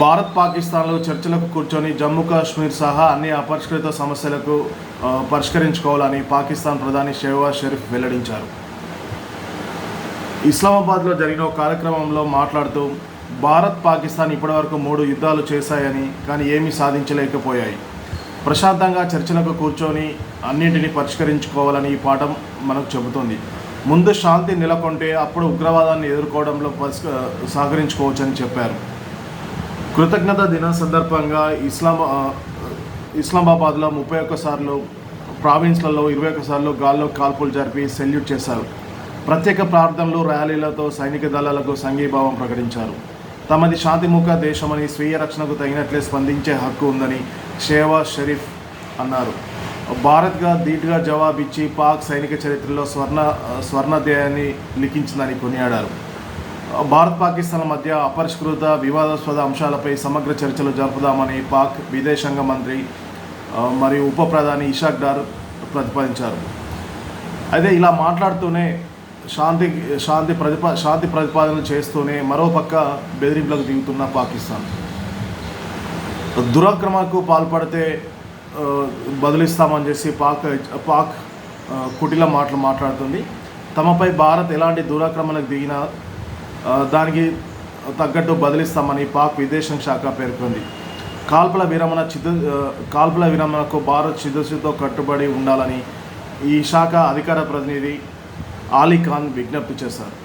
భారత్ పాకిస్తాన్లో చర్చలకు కూర్చొని జమ్మూ కాశ్మీర్ సహా అన్ని అపరిష్కృత సమస్యలకు పరిష్కరించుకోవాలని పాకిస్తాన్ ప్రధాని షెహబాజ్ షరీఫ్ వెల్లడించారు. ఇస్లామాబాద్లో జరిగిన కార్యక్రమంలో మాట్లాడుతూ భారత్ పాకిస్తాన్ ఇప్పటివరకు మూడు యుద్ధాలు చేశాయని కానీ ఏమీ సాధించలేకపోయాయి. ప్రశాంతంగా చర్చలకు కూర్చొని అన్నింటినీ పరిష్కరించుకోవాలని ఈ పాఠం మనకు చెబుతుంది. ముందు శాంతి నెలకొంటే అప్పుడు ఉగ్రవాదాన్ని ఎదుర్కోవడంలో పరిష్క సహకరించుకోవచ్చని చెప్పారు. కృతజ్ఞత దినం సందర్భంగా ఇస్లామా ఇస్లామాబాద్లో ముప్పై ఒక్కసార్లు ప్రావిన్స్లలో ఇరవై ఒక్కసార్లు గాల్లో కాల్పులు జరిపి సెల్యూట్ చేశారు. ప్రత్యేక ప్రార్థనలు ర్యాలీలతో సైనిక దళాలకు సంఘీభావం ప్రకటించారు. తమది శాంతిముఖ దేశమని స్వీయ రక్షణకు తగినట్లే స్పందించే హక్కు ఉందని షేవాజ్ షరీఫ్ అన్నారు. భారత్గా ధీటుగా జవాబిచ్చి పాక్ సైనిక చరిత్రలో స్వర్ణ స్వర్ణాధ్యాయాన్ని లిఖించిందని కొనియాడారు. భారత్ పాకిస్తాన్ మధ్య అపరిష్కృత వివాదాస్పద అంశాలపై సమగ్ర చర్చలు జరుపుదామని పాక్ విదేశాంగ మంత్రి మరియు ఉప ప్రధాని ఇషాక్ డార్ ప్రతిపాదించారు. అయితే ఇలా మాట్లాడుతూనే శాంతి శాంతి ప్రతిపా శాంతి ప్రతిపాదనలు చేస్తూనే మరోపక్క బెదిరింపులకు దిగుతున్న పాకిస్తాన్. దురాక్రమణకు పాల్పడితే బదిలిస్తామని బదులిస్తామని చేసి పాక్ పాక్ కుటిల మాటలు మాట్లాడుతుంది. తమపై భారత్ ఎలాంటి దురాక్రమణకు దిగినా దానికి తగ్గట్టు బదిలిస్తామని పాక్ విదేశాంగ శాఖ పేర్కొంది. కాల్పుల విరమణ చిద కాల్పుల విరమణకు భారత్ చిదస్సుతో కట్టుబడి ఉండాలని ఈ శాఖ అధికార ప్రతినిధి ఆలీ ఖాన్ విజ్ఞప్తి చేశారు.